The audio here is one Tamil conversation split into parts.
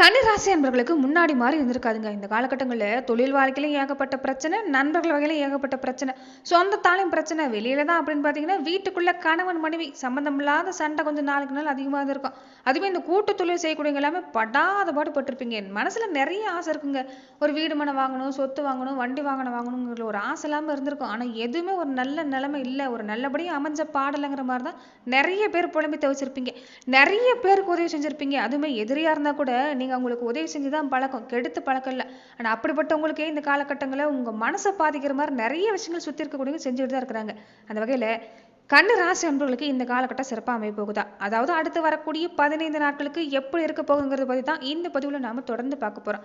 கன்னிராசி அன்பர்களுக்கு முன்னாடி மாதிரி இருந்திருக்காதுங்க. இந்த காலகட்டங்களில் தொழில் வாழ்க்கையிலும் ஏகப்பட்ட பிரச்சனை நண்பர்கள் வகையிலும் ஏகப்பட்ட பிரச்சனை. சொந்தத்தாலையும் பிரச்சனை வெளியில தான் அப்படின்னு பார்த்தீங்கன்னா வீட்டுக்குள்ள கணவன் மனைவி சம்மந்தம் இல்லாத சண்டை கொஞ்சம் நாளுக்கு நாள் அதிகமாக இருக்கும். அதுவே இந்த கூட்டு தொழில் செய்யக்கூடியவங்க எல்லாமே படாத பாடு பட்டிருப்பீங்க. என் மனசில் நிறைய ஆசை இருக்குங்க. ஒரு வீடு மனை வாங்கணும் சொத்து வாங்கணும் வண்டி வாங்கணும் வாங்கணுங்கிற ஒரு ஆசை இல்லாமல் இருந்திருக்கும். ஆனால் எதுவுமே ஒரு நல்ல நிலைமை இல்லை. ஒரு நல்லபடியாக அமைஞ்ச பாடலைங்கிற மாதிரி தான் நிறைய பேர் புலம்பி தவிச்சிருப்பீங்க. நிறைய பேருக்கு உதவி செஞ்சுருப்பீங்க. அதுவுமே எதிரியாக இருந்தால் கூட நீங்கள் அவங்களுக்கு உதவி செஞ்சு தான் பழக்கம். கெடுத்து பழக்கம் இல்லை. ஆனா அப்படிப்பட்டவங்களுக்கே இந்த காலகட்டங்களில் உங்க மனசை பாதிக்கிற மாதிரி நிறைய விஷயங்கள் சுத்தி இருக்கக்கூடியவங்க செஞ்சுட்டு தான் இருக்கிறாங்க. அந்த வகையில கண்ணு ராசி அன்பர்களுக்கு இந்த காலகட்டம் சிறப்பாக அமைய போகுதா அதாவது அடுத்து வரக்கூடிய பதினைந்து நாட்களுக்கு எப்படி இருக்க போகுங்கிறத பற்றி தான் இந்த பதிவுல நாம தொடர்ந்து பார்க்க போறோம்.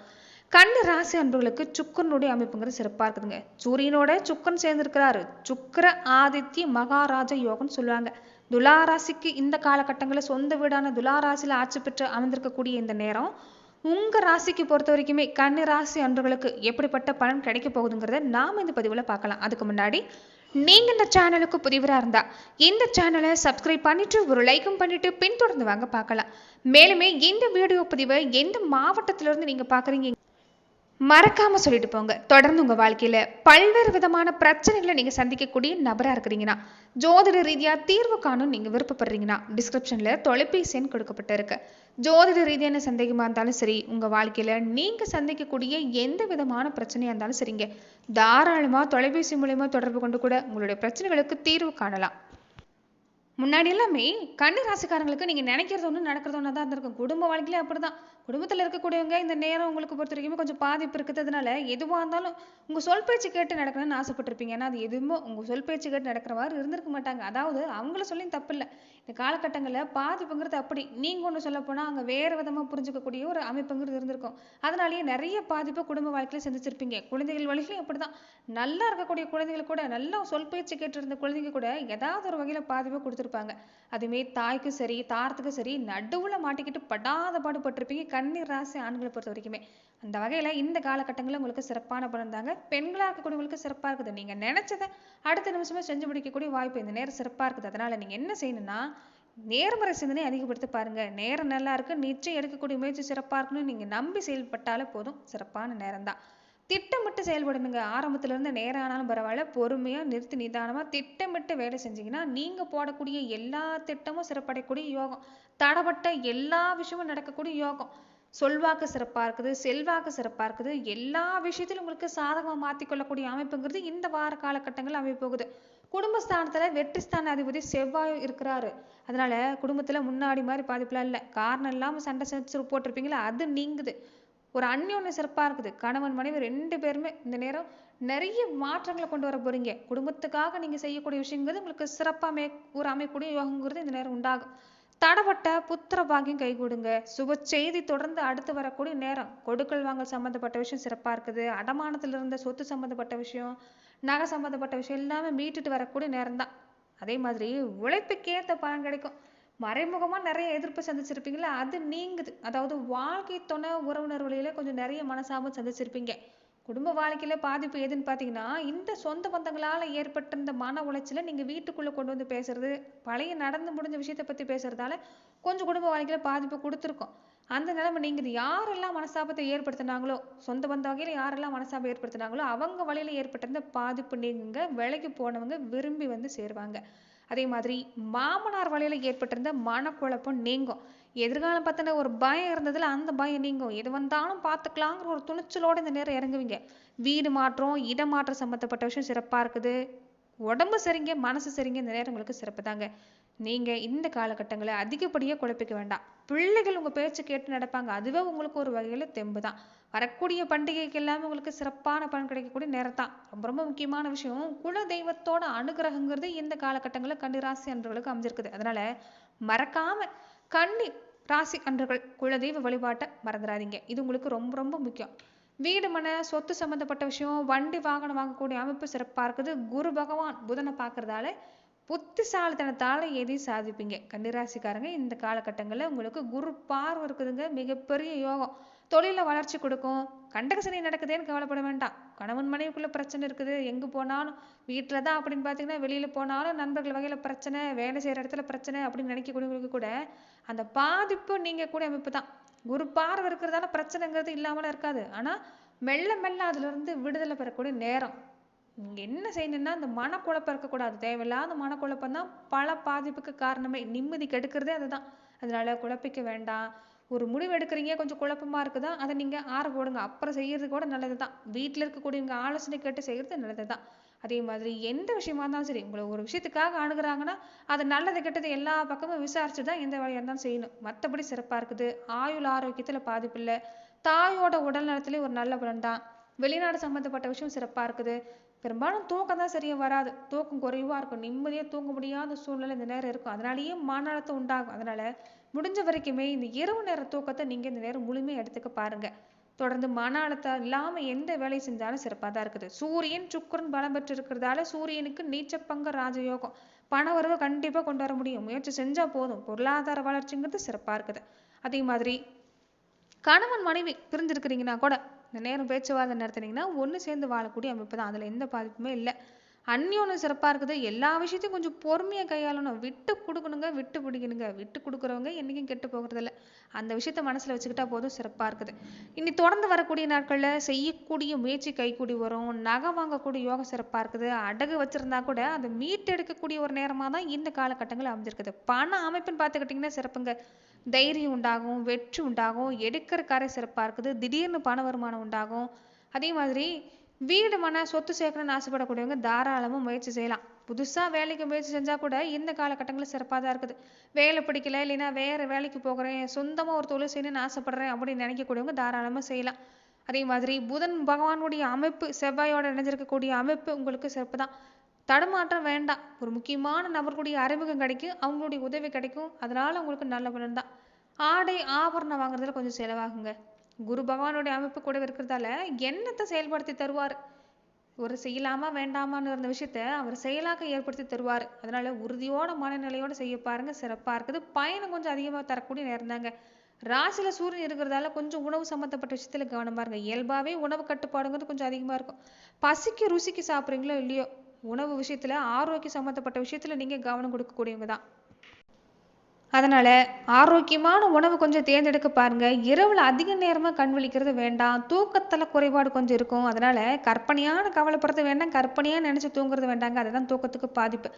கண்ணு ராசி அன்பர்களுக்கு சுக்கரனுடைய அமைப்புங்கிறது சிறப்பா இருக்குதுங்க. சூரியனோட சுக்கன் சேர்ந்திருக்கிறாரு. சுக்கர ஆதித்ய மகாராஜ யோகம்னு சொல்லுவாங்க. துலாராசிக்கு இந்த காலகட்டங்களில் சொந்த வீடான துலாராசியில் ஆட்சி பெற்று அமர்ந்திருக்கக்கூடிய இந்த நேரம் உங்க ராசிக்கு பொறுத்த வரைக்குமே கன்னி ராசி அன்பர்களுக்கு எப்படிப்பட்ட பலன் கிடைக்க போகுதுங்கிறத நாம இந்த பதிவுல பார்க்கலாம். அதுக்கு முன்னாடி நீங்க இந்த சேனலுக்கு புதிவரா இருந்தா இந்த சேனலை சப்ஸ்கிரைப் பண்ணிட்டு ஒரு லைக்கும் பண்ணிட்டு பின்தொடர்ந்து வாங்க பார்க்கலாம். மேலுமே இந்த வீடியோ பதிவை எந்த மாவட்டத்துல இருந்து நீங்க பாக்குறீங்க மறக்காம சொல்லிட்டு போங்க. தொடர்ந்து உங்க வாழ்க்கையில பல்வேறு விதமான பிரச்சனைகளை நீங்க சந்திக்கக்கூடிய நபரா இருக்கிறீங்கன்னா ஜோதிட ரீதியா தீர்வு காணும் நீங்க விருப்பப்படுறீங்கன்னா டிஸ்கிரிப்ஷன்ல தொலைபேசி எண் கொடுக்கப்பட்டிருக்கு. ஜோதிட ரீதியான சந்தேகமா இருந்தாலும் சரி உங்க வாழ்க்கையில நீங்க சந்திக்கக்கூடிய எந்த விதமான பிரச்சனையா இருந்தாலும் சரிங்க. தாராளமா தொலைபேசி மூலயமா தொடர்பு கொண்டு கூட உங்களுடைய பிரச்சனைகளுக்கு தீர்வு காணலாம். முன்னாடி எல்லாமே கண்ணு ராசிக்காரங்களுக்கு நீங்கள் நினைக்கிறது ஒன்று நடக்கிறது ஒன்றா தான் இருந்திருக்கும். குடும்ப வாழ்க்கையிலே அப்படி தான் குடும்பத்தில் இருக்கக்கூடியவங்க இந்த நேரம் உங்களுக்கு பொறுத்த வரைக்கும் கொஞ்சம் பாதிப்பு இருக்கிறதுனால எதுவாக இருந்தாலும் உங்கள் சொல் பேச்சு கேட்டு நடக்கணும்னு ஆசைப்பட்டிருப்பீங்க. ஏன்னா அது எதுவுமே உங்கள் சொல் பேச்சு கேட்டு நடக்கிற மாதிரி இருந்திருக்க மாட்டாங்க. அதாவது அவங்கள சொல்லியும் தப்பு இல்லை இந்த காலகட்டங்களில் பாதிப்புங்கிறது அப்படி. நீங்கள் ஒன்று சொல்ல அங்கே வேறு விதமாக புரிஞ்சுக்கக்கூடிய ஒரு அமைப்புங்கிறது இருந்திருக்கும். அதனாலேயே நிறைய பாதிப்பு குடும்ப வாழ்க்கையில் சந்திச்சிருப்பீங்க. குழந்தைகள் வழிகளையும் அப்படிதான். நல்லா இருக்கக்கூடிய குழந்தைகள் கூட நல்லா சொல் பேச்சு கேட்டிருந்த குழந்தைங்க கூட ஏதாவது ஒரு வகையில் பாதிப்பை கொடுத்துருப்பாங்க. அதுமே தாய்க்கும் சரி தாரத்துக்கும் சரி நடுவில் மாட்டிக்கிட்டு படாத பாடுபட்டிருப்பீங்க. கண்ணீர் ராசி ஆண்களை பொறுத்த வரைக்குமே. அந்த வகையில் இந்த காலகட்டங்களில் உங்களுக்கு சிறப்பான பலன் தாங்க. பெண்களாக இருக்கக்கூடியவங்களுக்கு சிறப்பாக இருக்குது. நீங்கள் நினச்சதை அடுத்த நிமிஷமே செஞ்சு முடிக்கக்கூடிய வாய்ப்பு இந்த நேரம் சிறப்பாக இருக்குது. அதனால் நீங்கள் என்ன செய்யணும்னா நேர்மறை சிந்தனை அதிகப்படுத்தி பாருங்க. நேரம் நல்லா இருக்கு. நிச்சயம் எடுக்கக்கூடிய முயற்சி சிறப்பா இருக்குன்னு நீங்க நம்பி செயல்பட்டாலே போதும். சிறப்பான நேரம் தான் திட்டமிட்டு செயல்படணுங்க. ஆரம்பத்துல இருந்து நேரம் ஆனாலும் பரவாயில்ல. பொறுமையா நிறுத்தி நிதானமா திட்டமிட்டு வேலை செஞ்சீங்கன்னா நீங்க போடக்கூடிய எல்லா திட்டமும் சிறப்படையக்கூடிய யோகம். தடப்பட்ட எல்லா விஷயமும் நடக்கக்கூடிய யோகம். சொல்வாக்கு சிறப்பா இருக்குது செல்வாக்கு சிறப்பா இருக்குது எல்லா விஷயத்திலும் உங்களுக்கு சாதகமா மாத்திக்கொள்ளக்கூடிய அமைப்புங்கிறது இந்த வார காலகட்டங்கள் அமைப்போகுது குடும்பஸ்தானத்தில் வெற்றி ஸ்தான அதிபதி செவ்வாய் இருக்கிறாரு. அதனால குடும்பத்தில் முன்னாடி மாதிரி பாதிப்புலாம் இல்லை. காரணம் இல்லாமல் சண்டை சச்சரவு போட்டிருப்பீங்களா? அது நீங்குது. ஒரு அந்யோன்யம் சிறப்பாக இருக்குது. கணவன் மனைவி ரெண்டு பேருமே இந்த நேரம் நிறைய மாற்றங்களை கொண்டு வர போறீங்க. குடும்பத்துக்காக நீங்கள் செய்யக்கூடிய விஷயங்கிறது உங்களுக்கு சிறப்பாக மே ஒரு அமையக்கூடிய யோகங்கிறது இந்த நேரம் உண்டாகும். தடப்பட்ட புத்திர கை கைகூடுங்க சுப செய்தி தொடர்ந்து அடுத்து வரக்கூடிய நேரம். கொடுக்கல் வாங்கல் சம்பந்தப்பட்ட விஷயம் சிறப்பாக இருக்குது. அடமானத்தில் இருந்த சொத்து சம்பந்தப்பட்ட விஷயம் நகை சம்பந்தப்பட்ட விஷயம் எல்லாமே மீட்டுட்டு வரக்கூடிய நேரம் தான் அதே மாதிரி உழைப்புக்கேற்ற பலன் கிடைக்கும். மறைமுகமாக நிறைய எதிர்ப்பு சந்திச்சிருப்பீங்களா அது நீங்குது. அதாவது வாழ்க்கை துணை உறவினர் வழியில கொஞ்சம் நிறைய மனசாபம் சந்திச்சிருப்பீங்க. குடும்ப வாழ்க்கையில் பாதிப்பு எதுன்னு பார்த்தீங்கன்னா இந்த சொந்த பந்தங்களால் ஏற்பட்ட இந்த மன உளைச்சல நீங்கள் வீட்டுக்குள்ளே கொண்டு வந்து பேசுறது பழைய நடந்து முடிஞ்ச விஷயத்தை பற்றி பேசுறதால கொஞ்சம் குடும்ப வாழ்க்கையில் பாதிப்பு கொடுத்துருக்கோம். அந்த நிலைமை நீங்கள் இது யாரெல்லாம் மனசாபத்தை ஏற்படுத்தினாங்களோ சொந்த பந்த வகையில் யாரெல்லாம் மனசாபம் ஏற்படுத்தினாங்களோ அவங்க வழியில ஏற்பட்டிருந்த பாதிப்பு நீங்க விலைக்கு போனவங்க விரும்பி வந்து சேருவாங்க. அதே மாதிரி மாமனார் வழியில் ஏற்பட்டிருந்த மனக்குழப்பம் நீங்கும். எதிர்காலம் பற்றின ஒரு பயம் இருந்ததில் அந்த பயம் நீங்கும். எது வந்தாலும் பார்த்துக்கலாங்கிற ஒரு துணிச்சலோடு இந்த நேரம் இறங்குவீங்க. வீடு மாற்றம் இடமாற்றம் சம்மந்தப்பட்ட விஷயம் சிறப்பாக இருக்குது. உடம்பு சரிங்க மனசு சரிங்க இந்த நேரம் உங்களுக்கு சிறப்பு தாங்க நீங்கள் இந்த காலகட்டங்களை அதிகப்படியாக குழப்பிக்க வேண்டாம். பிள்ளைகள் உங்கள் பேச்சு கேட்டு நடப்பாங்க. அதுவே உங்களுக்கு ஒரு வகையில் தெம்பு தான் வரக்கூடிய பண்டிகைக்கு எல்லாமே உங்களுக்கு சிறப்பான பலன் கிடைக்கக்கூடிய நேரம் தான் ரொம்ப ரொம்ப முக்கியமான விஷயம். குல தெய்வத்தோட அனுகிரகங்கிறது இந்த காலகட்டங்களில் கன்னி ராசி அன்றர்களுக்கு அமைஞ்சிருக்குது. அதனால மறக்காம கண்ணி ராசி அன்றர்கள் குலதெய்வ வழிபாட்டை மறந்துடாதீங்க. இது உங்களுக்கு ரொம்ப ரொம்ப முக்கியம். வீடு மன சொத்து சம்பந்தப்பட்ட விஷயம் வண்டி வாகனம் வாங்கக்கூடிய அமைப்பு சிறப்பாக இருக்குது. குரு பகவான் புதனை பார்க்கறதால புத்திசாலித்தனத்தால் எதையும் சாதிப்பீங்க? கன்னிராசிக்காரங்க இந்த காலகட்டங்களில் உங்களுக்கு குரு பார்வை இருக்குதுங்க. மிகப்பெரிய யோகம். தொழிலில் வளர்ச்சி கொடுக்கும். கண்டகசனி நடக்குதேன்னு கவலைப்பட வேண்டாம். கணவன் மனைவிக்குள்ளே பிரச்சனை இருக்குது. எங்கே போனாலும் வீட்டில் தான் அப்படின்னு பார்த்தீங்கன்னா வெளியில் போனாலும் நண்பர்கள் வகையில் பிரச்சனை வேலை செய்கிற இடத்துல பிரச்சனை அப்படின்னு நினைக்கக்கூடியவங்களுக்கு கூட அந்த பாதிப்பு நீங்கள் கூட அமைப்பு தான். குரு பார்வை இருக்கிறதால பிரச்சனைங்கிறது இல்லாமலாம் இருக்காது. ஆனால் மெல்ல மெல்ல அதுலேருந்து விடுதலை பெறக்கூடிய நேரம். நீங்கள் என்ன செய்யணும்னா இந்த மனக்குழப்பம் இருக்கக்கூடாது. தேவையில்லாத மனக்குழப்பம் தான் பல பாதிப்புக்கு காரணமே. நிம்மதி கெடுக்கிறதே அதுதான். அதனால குழப்பிக்க வேண்டாம். ஒரு முடிவு எடுக்கிறீங்க கொஞ்சம் குழப்பமா இருக்குதா? அதை நீங்கள் ஆற போடுங்க. அப்புறம் செய்யறது கூட நல்லது தான் வீட்டில் இருக்கக்கூடியவங்க ஆலோசனை கேட்டு செய்யறது நல்லதுதான். அதே மாதிரி எந்த விஷயமா இருந்தாலும் சரி உங்களை ஒரு விஷயத்துக்காக அணுகிறாங்கன்னா அது நல்லது கெட்டது எல்லா பக்கமும் விசாரிச்சு தான் எந்த வேலையாக இருந்தாலும் செய்யணும். மற்றபடி சிறப்பாக இருக்குது. ஆயுள் ஆரோக்கியத்தில் பாதிப்பு இல்லை. தாயோட உடல் நலத்திலே ஒரு நல்ல பலன் தான் வெளிநாடு சம்மந்தப்பட்ட விஷயம் சிறப்பாக இருக்குது. பெரும்பாலும் தூக்கம் தான் சரியா வராது. தூக்கம் குறைவாக இருக்கும். நிம்மதியாக தூங்க முடியாத சூழ்நிலை இந்த நேரம் இருக்கும். அதனாலேயே மன அழுத்தம் உண்டாகும். அதனால் முடிஞ்ச வரைக்குமே இந்த இரவு நேர தூக்கத்தை நீங்கள் இந்த நேரம் முழுமையாக எடுத்துக்க பாருங்கள் தொடர்ந்து மன அழுத்தம் இல்லாமல் எந்த வேலை செஞ்சாலும் சிறப்பாக தான் இருக்குது. சூரியன் சுக்கிரன் பலம் பெற்று இருக்கிறதால சூரியனுக்கு நீச்சப்பங்க ராஜயோகம். பண வரவு கண்டிப்பாக கொண்டு வர முடியும். முயற்சி செஞ்சால் போதும். பொருளாதார வளர்ச்சிங்கிறது சிறப்பாக இருக்குது. அதே மாதிரி கணவன் மனைவி பிரிஞ்சிருக்கிறீங்கன்னா கூட இந்த நேரம் பேச்சுவார்த்தை நடத்துனீங்கன்னா ஒன்று சேர்ந்து வாழக்கூடிய அமைப்பு தான். அதில் எந்த பாதிப்புமே இல்லை. அந்யோன்யம் சிறப்பாக இருக்குது. எல்லா விஷயத்தையும் கொஞ்சம் பொறுமையாக கையாளணும். விட்டு கொடுக்கணுங்க விட்டு பிடிக்கணுங்க. விட்டு கொடுக்குறவங்க என்னைக்கும் கெட்டு போகிறதில்ல. அந்த விஷயத்த மனசில் வச்சுக்கிட்டா போதும் சிறப்பாக இருக்குது. இனி தொடர்ந்து வரக்கூடிய நாட்களில் செய்யக்கூடிய முயற்சி கைக்கூடி வரும். நகை வாங்கக்கூடிய யோகம் சிறப்பாக இருக்குது. அடகு வச்சுருந்தா கூட அதை மீட்டெடுக்கக்கூடிய ஒரு நேரமாக தான் இந்த காலகட்டங்கள் அமைஞ்சிருக்குது. பண அமைப்புன்னு பார்த்துக்கிட்டிங்கன்னா சிறப்புங்க. தைரியம் உண்டாகும் வெற்றி உண்டாகும் எடுக்கிற காரியம் சிறப்பாக இருக்குது திடீர்னு பண வருமானம் உண்டாகும். அதே மாதிரி வீடு மன சொத்து சேர்க்கணும்னு ஆசைப்படக்கூடியவங்க தாராளமாக முயற்சி செய்யலாம். புதுசாக வேலைக்கு முயற்சி செஞ்சால் கூட இந்த காலகட்டங்களில் சிறப்பாக தான் இருக்குது. வேலை பிடிக்கல இல்லைன்னா வேறு வேலைக்கு போகிறேன் சொந்தமாக ஒரு தொழில் செய்யணும்னு ஆசைப்படுறேன் அப்படின்னு நினைக்கக்கூடியவங்க தாராளமாக செய்யலாம். அதே மாதிரி புதன் பகவானுடைய அமைப்பு செவ்வாயோட இணைஞ்சிருக்கக்கூடிய அமைப்பு உங்களுக்கு சிறப்பு தான். தடுமாற்றம் வேண்டாம். ஒரு முக்கியமான நபர்களுடைய அறிமுகம் கிடைக்கும் அவங்களுடைய உதவி கிடைக்கும். அதனால் உங்களுக்கு நல்ல பலன் தான். ஆடை ஆபரணம் வாங்குறதுல கொஞ்சம் செலவாகுங்க. குரு பகவானுடைய அமைப்பு கூட இருக்கிறதால எண்ணத்தை செயல்படுத்தி தருவார். ஒரு செய்யலாமா வேண்டாமான்னு இருந்த விஷயத்த அவர் செயலாக்க ஏற்படுத்தி தருவார். அதனால உறுதியோட மனநிலையோட செய்ய பாருங்க. சிறப்பா இருக்குது. பயணம் கொஞ்சம் அதிகமாக தரக்கூடிய நேரம் தாங்க. ராசியில சூரியன் இருக்கிறதால கொஞ்சம் உணவு சம்மந்தப்பட்ட விஷயத்துல கவனமா இருங்க. இயல்பாவே உணவு கட்டுப்பாடுங்கிறது கொஞ்சம் அதிகமா இருக்கும். பசிக்கு ருசிக்கு சாப்பிட்றீங்களோ இல்லையோ உணவு விஷயத்துல ஆரோக்கியம் சம்மந்தப்பட்ட விஷயத்துல நீங்க கவனம் கொடுக்கக்கூடியவங்க தான் அதனால ஆரோக்கியமான உணவு கொஞ்சம் தேர்ந்தெடுக்க பாருங்க. இரவுல அதிக நேரமா கண் விழிக்கிறது வேண்டாம். தூக்கத்துல குறைபாடு கொஞ்சம் இருக்கும். அதனால கற்பனையான கவலைப்படுறது வேண்டாம். கற்பனையா நினைச்சு தூங்குறது வேண்டாங்க. அதுதான் தூக்கத்துக்கு பாதிப்பு.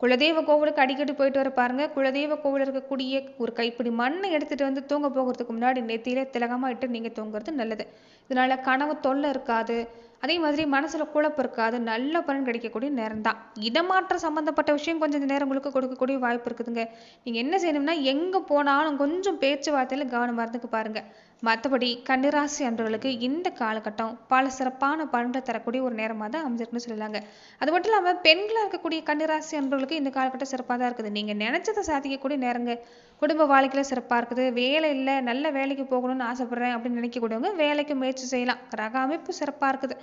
குலதெய்வ கோவிலுக்கு அடிக்கடி போயிட்டு வர பாருங்க. குலதெய்வ கோவில் இருக்கக்கூடிய ஒரு கைப்பிடி மண்ணை எடுத்துட்டு வந்து தூங்க போகிறதுக்கு முன்னாடி நெத்தியில திலகமா இட்டு நீங்க தூங்குறது நல்லது. இதனால கனவு தொல்லை இருக்காது. அதே மாதிரி மனசில் குழப்பம் இருக்காது நல்ல பலன் கிடைக்கக்கூடிய நேரம் தான் இடமாற்ற சம்மந்தப்பட்ட விஷயம் கொஞ்சம் இந்த நேரம் உங்களுக்கு கொடுக்கக்கூடிய வாய்ப்பு இருக்குதுங்க. நீங்கள் என்ன செய்யணும்னா எங்கே போனாலும் கொஞ்சம் பேச்சுவார்த்தையில் கவனம் இருந்துக்கு பாருங்கள் மற்றபடி கன்னிராசி அன்பர்களுக்கு இந்த காலகட்டம் பல சிறப்பான பலன்களை தரக்கூடிய ஒரு நேரமாக தான் அமைஞ்சிருக்குன்னு சொல்லலாங்க. அது மட்டும் இல்லாமல் பெண்களாக இருக்கக்கூடிய கன்னிராசி அன்பர்களுக்கு இந்த காலகட்டம் சிறப்பாக தான் இருக்குது. நீங்கள் நினச்சதை சாதிக்கக்கூடிய நேரங்க. குடும்ப வாழ்க்கையில் சிறப்பாக இருக்குது. வேலை இல்லை நல்ல வேலைக்கு போகணும்னு ஆசைப்பட்றேன் அப்படின்னு நினைக்கக்கூடியவங்க வேலைக்கு முயற்சி செய்யலாம். கிரக அமைப்பு சிறப்பாக இருக்குது.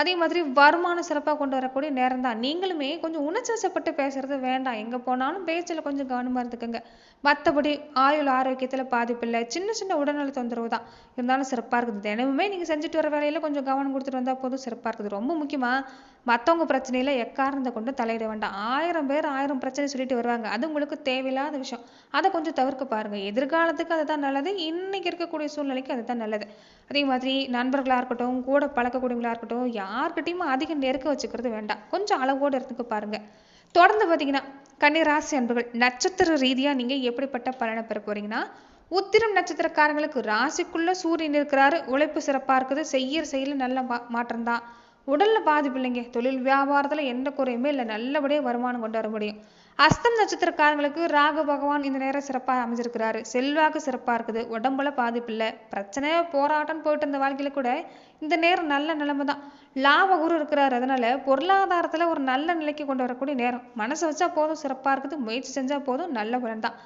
அதே மாதிரி வருமானம் சிறப்பாக கொண்டு வரக்கூடிய நேரம் தான். நீங்களுமே கொஞ்சம் உணர்ச்சப்பட்டு பேசுறது வேண்டாம். எங்கே போனாலும் பேச்சில் கொஞ்சம் கவனமாக இருந்துக்கோங்க. மற்றபடி ஆயுள் ஆரோக்கியத்தில் பாதிப்பு இல்லை. சின்ன சின்ன உடல்நல தொந்தரவு தான். இருந்தாலும் சிறப்பாக இருக்குது. தினமுமே நீங்கள் செஞ்சுட்டு வர வேலையில் கொஞ்சம் கவனம் கொடுத்துட்டு வந்தால் போதும். சிறப்பாக இருக்குது. ரொம்ப முக்கியமாக மற்றவங்க பிரச்சனையில் எக்காரணத்தை கொண்டு தலையிட வேண்டாம். ஆயிரம் பேர் ஆயிரம் பிரச்சனை சொல்லிட்டு வருவாங்க. அது உங்களுக்கு தேவையில்லாத விஷயம். அதை கொஞ்சம் தவிர்க்க பாருங்கள் எதிர்காலத்துக்கு அதுதான் நல்லது. இன்னைக்கு இருக்கக்கூடிய சூழ்நிலைக்கு அதுதான் நல்லது. அதே மாதிரி நண்பர்களாக இருக்கட்டும் கூட பழக்கக்கூடியவங்களா இருக்கட்டும் யார்கிட்டையும் அதிக நெருக்க வச்சுக்கிறது வேண்டாம். கொஞ்சம் அளவோடு இருந்துக்கு பாருங்க. தொடர்ந்து பார்த்தீங்கன்னா கன்னிராசி அன்புகள் நட்சத்திர ரீதியா நீங்க எப்படிப்பட்ட பலனை பெற போறீங்கன்னா உத்திரம் நட்சத்திரக்காரங்களுக்கு ராசிக்குள்ள சூரியன் இருக்கிறாரு உழைப்பு சிறப்பாக இருக்குது செய்யற செயல நல்ல மா- மாற்றம்தான் உடல்ல பாதிப்பு இல்லைங்க தொழில் வியாபாரத்துல எந்த குறையுமே இல்லை. நல்லபடியாக வருமானம் கொண்டு வர முடியும். அஸ்தம் நட்சத்திரக்காரங்களுக்கு ராகு பகவான் இந்த நேரம் சிறப்பா அமைஞ்சிருக்கிறாரு. செல்வாக்கு சிறப்பா இருக்குது. உடம்புல பாதிப்பு இல்லை பிரச்சனை போராட்டம் போயிட்டு இருந்த வாழ்க்கையில கூட இந்த நேரம் நல்ல நிலைமை தான். லாப குரு இருக்கிறாரு. அதனால பொருளாதாரத்துல ஒரு நல்ல நிலைக்கு கொண்டு வரக்கூடிய நேரம். மனசை வச்சா போதும் சிறப்பா இருக்குது. முயற்சி செஞ்சா போதும் நல்ல பலன் தான்.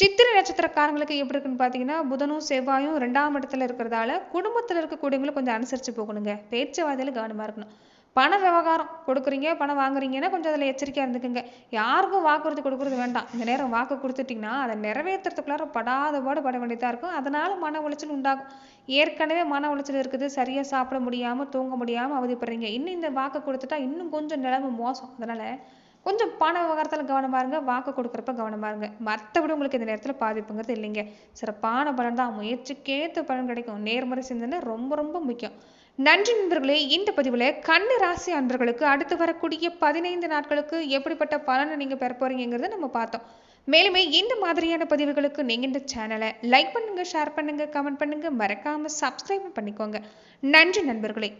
சித்திரை நட்சத்திரக்காரங்களுக்கு எப்படி இருக்குன்னு பார்த்தீங்கன்னா புதனும் செவ்வாயும் ரெண்டாம் இடத்துல இருக்கிறதால குடும்பத்தில் இருக்கக்கூடியவங்களும் கொஞ்சம் அனுசரித்து போகணுங்க. பேச்சுவாதையில் கவனமாக இருக்கணும். பண விவகாரம் கொடுக்குறீங்க பணம் வாங்குறீங்கன்னா கொஞ்சம் அதில் எச்சரிக்கையாக இருந்துக்குங்க. யாருக்கும் வாக்குறுதி கொடுக்குறது வேண்டாம். இந்த நேரம் வாக்கு கொடுத்துட்டிங்கன்னா அதை நிறைவேற்றுறதுக்குள்ளார படாத பாடு பட வேண்டியதாக இருக்கும். அதனால் மன உளைச்சல் உண்டாகும். ஏற்கனவே மன உளைச்சல் இருக்குது. சரியாக சாப்பிட முடியாமல் தூங்க முடியாமல் அவதிப்படுறீங்க. இன்னும் இந்த வாக்கு கொடுத்துட்டா இன்னும் கொஞ்சம் நிலைமை மோசம். அதனால் கொஞ்சம் பண விவகாரத்தில் கவனமாக இருங்க வாக்கு கொடுக்குறப்ப கவனமா இருங்க. மற்றபடி உங்களுக்கு இந்த நேரத்தில் பாதிப்புங்கிறது இல்லைங்க. சிறப்பான பலன் தான். முயற்சிக்கேற்ற பலன் கிடைக்கும். நேர்மறை சிந்தனை ரொம்ப ரொம்ப முக்கியம். நன்றி நண்பர்களே இந்த பதிவில் கண்ணு ராசி அன்பர்களுக்கு அடுத்து வரக்கூடிய பதினைந்து நாட்களுக்கு எப்படிப்பட்ட பலனை நீங்கள் பெற போறீங்கிறத நம்ம பார்த்தோம். மேலுமே இந்த மாதிரியான பதிவுகளுக்கு நீங்கள் இந்த சேனலை லைக் பண்ணுங்க ஷேர் பண்ணுங்க கமெண்ட் பண்ணுங்க. மறக்காம சப்ஸ்கிரைப் பண்ணிக்கோங்க. நன்றி நண்பர்களே.